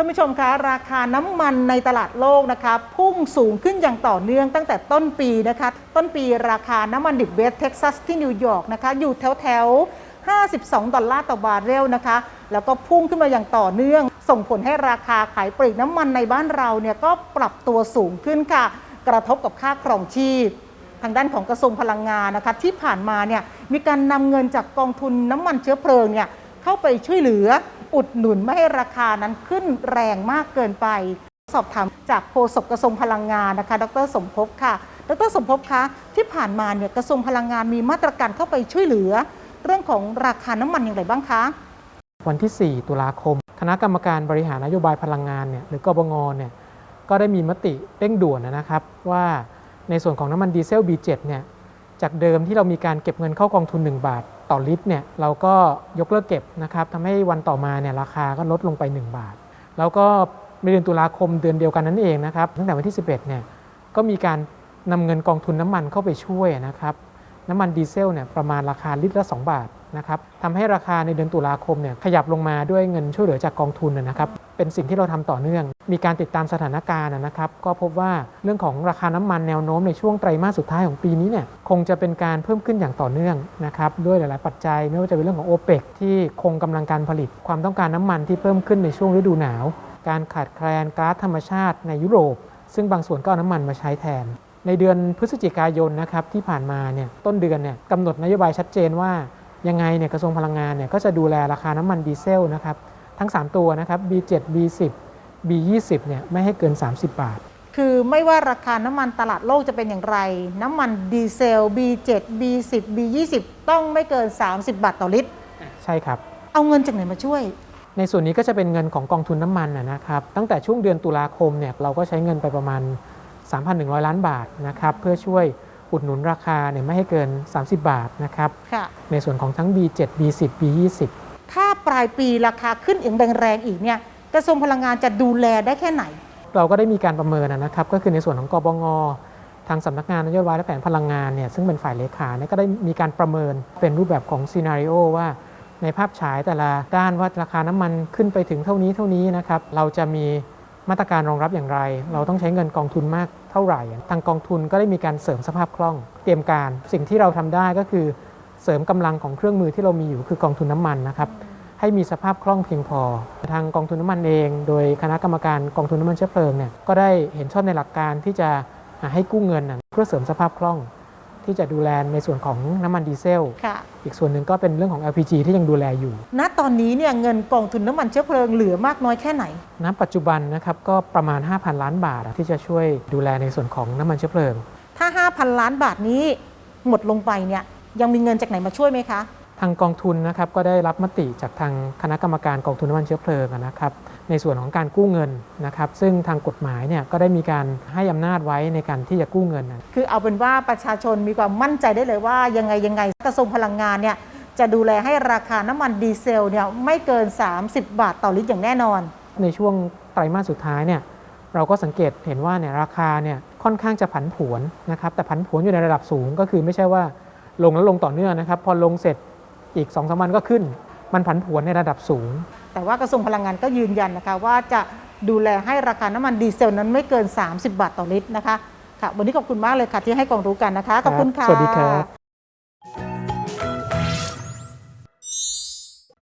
ท่านผู้ชมคะราคาน้ำมันในตลาดโลกนะคะพุ่งสูงขึ้นอย่างต่อเนื่องตั้งแต่ต้นปีนะคะ ต้นปีราคาน้ำมันดิบเวสเท็กซัสที่นิวยอร์กนะคะอยู่แถวแถวๆ52 ดอลลาร์ต่อบาร์เรลนะคะ แล้วก็พุ่งขึ้นมาอย่างต่อเนื่อง ส่งผลให้ราคาขายปลีกน้ำมันในบ้านเราเนี่ยก็ปรับตัวสูงขึ้นค่ะ กระทบกับค่าครองชีพ ทางด้านของกระทรวงพลังงานนะคะที่ผ่านมาเนี่ยมีการนำเงินจากกองทุนน้ำมันเชื้อเพลิงเนี่ยเข้าไปช่วยเหลือ อุดหนุนไม่ให้ราคานั้นขึ้นแรงมากเกินไป สอบถามจากโฆษกกระทรวงพลังงานนะคะ ดรสมภพค่ะ ดรสมภพคะที่ผ่านมาเนี่ยกระทรวงพลังงานมีมาตรการเข้าไปช่วยเหลือ เรื่องของราคาน้ำมันอย่างไรบ้างคะวันที่ 4 ตุลาคม คณะกรรมการบริหารนโยบายพลังงานเนี่ยหรือกบงเนี่ยก็ได้มีมติเร่งด่วนนะครับว่าในส่วนของน้ำมันดีเซล B7 เนี่ยจากเดิมที่เรามีการเก็บเงินเข้ากองทุน 1 บาท ต่อลิตรเนี่ยเราก็ยกเลิกเก็บนะครับทำให้วันต่อมาเนี่ยราคาก็ลดลงไป 1 บาท แล้วก็ในเดือนตุลาคมเดือนเดียวกันนั่นเองนะครับตั้งแต่วันที่ 11เนี่ยก็มีการนำเงินกองทุนน้ำมันเข้าไปช่วยนะครับน้ำมันดีเซลเนี่ยประมาณราคาลิตรละ 2 บาทนะครับทำให้ราคาในเดือนตุลาคมเนี่ยขยับลงมาด้วยเงินช่วยเหลือจากกองทุนนะครับ เป็นสิ่งที่เราทำต่อเนื่อง มีการติดตามสถานการณ์นะครับ ก็พบว่าเรื่องของราคาน้ำมันแนวโน้มในช่วงไตรมาสสุดท้ายของปีนี้เนี่ยคงจะเป็นการเพิ่มขึ้นอย่างต่อเนื่องนะครับด้วยหลาย ๆ ปัจจัย ไม่ว่าจะเป็นเรื่องของโอเปกที่คงกำลังการผลิต ความต้องการน้ำมันที่เพิ่มขึ้นในช่วงฤดูหนาว การขาดแคลนก๊าซธรรมชาติในยุโรป ซึ่งบางส่วนก็เอาน้ำมันมาใช้แทนในเดือนพฤศจิกายนนะครับที่ผ่านมาเนี่ยต้นเดือนเนี่ยกำหนดนโยบายชัดเจนว่ายังไงเนี่ยกระทรวงพลังงานเนี่ยก็จะดูแลราคาน้ำมันดีเซลนะครับ ทั้ง 3 ตัวนะครับ B7 B10 B20 เนี่ยไม่ให้เกิน 30 บาท คือไม่ว่าราคาน้ำมันตลาดโลกจะเป็นอย่างไร น้ำมันดีเซล B7 B10 B20 ต้องไม่เกิน 30 บาทต่อลิตร ใช่ครับ เอาเงินจากไหนมาช่วย ในส่วนนี้ก็จะเป็นเงินของกองทุนน้ำมันนะนะครับ ตั้งแต่ช่วงเดือนตุลาคมเนี่ยเราก็ใช้เงินไปประมาณ 3,100 ล้านบาทนะครับเพื่อช่วยอุดหนุนราคาเนี่ยไม่ให้เกิน 30 บาทนะครับ ค่ะ ในส่วนของทั้ง B7 B10 B20 ถ้าปลายปีราคาขึ้นอีกแรงๆอีกเนี่ยกระทรวงพลังงานจะดูแลได้แค่ไหน เราก็ได้มีการประเมินนะครับ ก็คือในส่วนของกบงทางสำนักงานนโยบายและแผนพลังงานเนี่ยซึ่งเป็นฝ่ายเลขาเนี่ยก็ได้มีการประเมินเป็นรูปแบบของซีนารีโอว่าในภาพฉายแต่ละด้านว่าราคาน้ำมันขึ้นไปถึงเท่านี้เท่านี้นะครับเราจะมีมาตรการรองรับอย่างไร เราต้องใช้เงินกองทุนมากเท่าไหร่ ทางกองทุนก็ได้มีการเสริมสภาพคล่อง เตรียมการสิ่งที่เราทำได้ก็คือ เสริมกำลังของเครื่องมือที่เรามีอยู่คือกองทุนน้ำมันนะครับให้มีสภาพคล่องเพียงพอ ทางกองทุนน้ำมันเอง โดยคณะกรรมการกองทุนน้ำมันเชื้อเพลิงเนี่ยก็ได้เห็นชอบในหลักการที่จะให้กู้เงินน่ะเพื่อเสริมสภาพคล่อง ที่จะดูแลในส่วนของน้ำมันดีเซลค่ะอีกส่วนหนึ่งก็เป็นเรื่องของ LPG ที่ยังดูแลอยู่ ณ ตอนนี้เนี่ยเงินกองทุนน้ำมันเชื้อเพลิงเหลือมากน้อยแค่ไหน ณ ปัจจุบันนะครับก็ประมาณ 5,000 ล้านบาทที่จะช่วยดูแลในส่วนของน้ำมันเชื้อเพลิง ถ้า 5,000 ล้านบาทนี้หมดลงไปเนี่ย ยังมีเงินจากไหนมาช่วยไหมคะ ทางกองทุนนะครับก็ได้รับมติจากทางคณะกรรมการกองทุนน้ำมันเชื้อเพลิงนะครับในส่วนของการกู้เงินนะครับซึ่งทางกฎหมายเนี่ยก็ได้มีการให้อำนาจไว้ในการที่จะกู้เงินนะคือเอาเป็นว่าประชาชนมีความมั่นใจได้เลยว่ายังไงยังไงกระทรวงพลังงานเนี่ยจะดูแลให้ราคาน้ำมันดีเซลเนี่ยไม่เกิน 30 บาทต่อลิตรอย่างแน่นอน ในช่วงไตรมาสสุดท้ายเนี่ยเราก็สังเกตเห็นว่าเนี่ยราคาเนี่ยค่อนข้างจะผันผวนนะครับแต่ผันผวนอยู่ในระดับสูงก็คือไม่ใช่ว่า ลงแล้วลงต่อเนื่องนะครับ พอลงเสร็จอีก2อสวันก็ขึ้น มันผันผวนในระดับสูง แต่ว่ากระทรวงพลังงานก็ยืนยันนะคะว่าจะดูแลให้ราคาน้ำมันดีเซลนั้นไม่เกิน 30 บาทต่อลิตรนะคะค่ะวันนี้ขอบคุณมากเลยค่ะที่ให้ความรู้กันนะคะขอบคุณค่ะสวัสดีครับ